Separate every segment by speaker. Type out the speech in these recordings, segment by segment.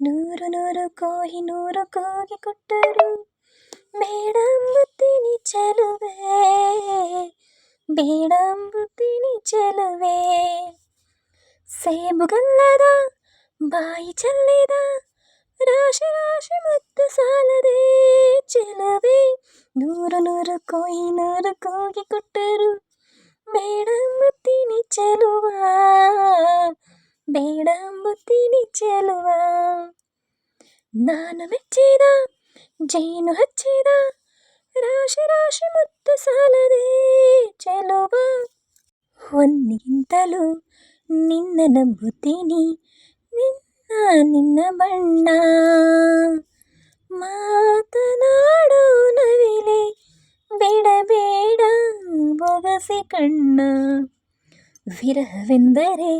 Speaker 1: ನೂರು ನೂರು ಕೋಹಿ ನೂರು ಕೋಗಿ ಕೊಟ್ಟರು ಬೇಡಂಬುತ್ತೀನಿ ಚೆಲುವೆ ಬೇಡಂಬುತ್ತೀನಿ ಚೆಲುವೆ ಸೇಬುಗಲ್ಲದ ಬಾಯಿ ಚೆಲ್ಲಿದ ರಾಶಿ ರಾಶಿ ಮತ್ತು ಸಾಲದೆ ಚೆಲುವೆ ನೂರು ನೂರು ಕೋಯಿ ನೂರು ಕೋಗಿ ಕೊಟ್ಟರು ಬೇಡಂಬುತ್ತೀನಿ ಚೆಲುವ ಬೇಡಂಬುತ್ತೀನಿ ಚೆಲುವ ನಾನು ಮೆಚ್ಚಿದ ಜೇನು ಹಚ್ಚಿದ ರಾಶಿ ರಾಶಿ ಮುತ್ತು ಸಾಲದೆ ಚೆಲುವ ಹೊನ್ನಿಗಿಂತಲೂ ನಿನ್ನ ನಂಬುತ್ತೀನಿ ನಿನ್ನ ನಿನ್ನ ಬಣ್ಣ ಮಾತನಾಡೋ ನವಿಲೆ ಬೇಡ ಬೇಡ ಬೊಗಸೆ ಕಣ್ಣ ವಿರಹವೆಂದರೆ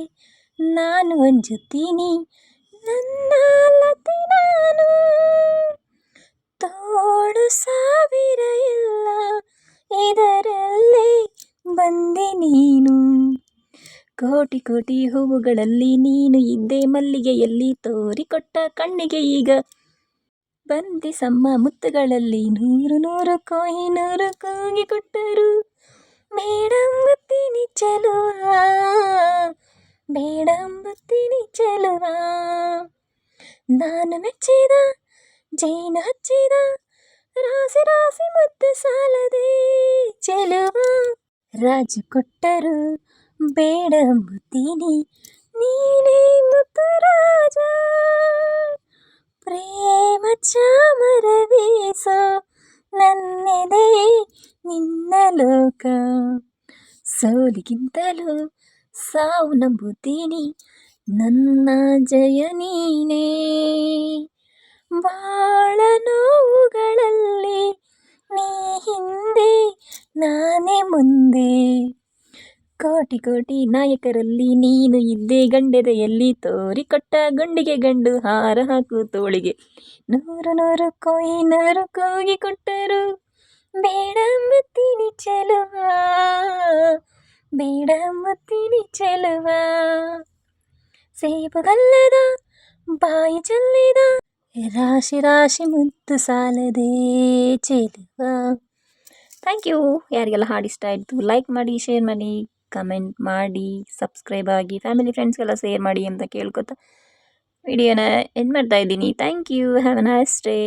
Speaker 1: ನಾನು ಅಂಜುತ್ತೀನಿ. ನನ್ನ ಲತೆ ನಾನು. ತೋಳು ಸಾವಿರ ಇಲ್ಲ ಇದರಲ್ಲೇ ಬಂದೆ ನೀನು. ಕೋಟಿ ಕೋಟಿ ಹೂವುಗಳಲ್ಲಿ ನೀನು ಇದ್ದೆ ಮಲ್ಲಿಗೆಯಲ್ಲಿ ತೋರಿಕೊಟ್ಟ ಕಣ್ಣಿಗೆ ಈಗ ಬಂದಿಸಮ್ಮ ಮುತ್ತುಗಳಲ್ಲಿ ನೂರು ನೂರು ಕೋಯಿ ನೂರು ಕೂಗಿ ಕೊಟ್ಟರು ಬೇಡಂಬುತ್ತೀನಿ ಚೆಲುವ ಬೇಡಂಬುತ್ತೀನಿ ಚೆಲುವ ನಾನು ಮೆಚ್ಚಿದ ಜೇನು ಹಚ್ಚಿದ ರಾಸಿ ರಾಸಿ ಮುತ್ತು ಸಾಲದೆ ಚೆಲುವ ರಾಜು ಕೊಟ್ಟರು ಬೇಡಂಬುತ್ತೀನಿ ನೀನೇ ಮುತ್ತು ರಾಜ ಪ್ರೇಮ ಚಾಮರ ಬೀಸೋ ನನ್ನೆದೆ ನಿನ್ನ ಲೋಕ ಸೋಲಿಗಿಂತಲೂ ನಂಬುತ್ತೀನಿ. ನನ್ನ ಜಯ ನೀನೇ. ಬಾಳ ನೋವುಗಳಲ್ಲಿ ನೀ ಹಿಂದೆ, ನಾನೇ ಮುಂದೆ. ಕೋಟಿ ಕೋಟಿ ನಾಯಕರಲ್ಲಿ ನೀನು ಇದ್ದೆ, ಗಂಡೆದೆಯಲ್ಲಿ ತೋರಿಕೊಟ್ಟ ಗುಂಡಿಗೆ ಗಂಡು ಹಾರ ಹಾಕು ತೋಳಿಗೆ. ನೂರು ನೂರು ಕೋಯಿ ನೂರು ಕೂಗಿ ಕೊಟ್ಟರು. ಬೇಡಂಬುದೀನಿ ಚಲೋ. ಬೇಡಂಬುತ್ತೀನಿ ಚೆಲುವ ಸೇಬುಗಲ್ಲದ ಬಾಯಿ ಚೆಲ್ಲಿದ ರಾಶಿ ರಾಶಿ ಮುದ್ದು ಸಾಲದೆ ಚೆಲುವ ಥ್ಯಾಂಕ್ ಯು ಯಾರಿಗೆಲ್ಲ ಹಾಡು ಇಷ್ಟ ಆಯಿತು ಲೈಕ್ ಮಾಡಿ ಶೇರ್ ಮಾಡಿ ಕಮೆಂಟ್ ಮಾಡಿ ಸಬ್ಸ್ಕ್ರೈಬ್ ಆಗಿ ಫ್ಯಾಮಿಲಿ ಫ್ರೆಂಡ್ಸ್ಗೆಲ್ಲ ಶೇರ್ ಮಾಡಿ ಅಂತ ಕೇಳ್ಕೊತಾ ವಿಡಿಯೋನ ಎಂಡ್ ಮಾಡ್ತಾ ಇದ್ದೀನಿ. Thank you have a nice day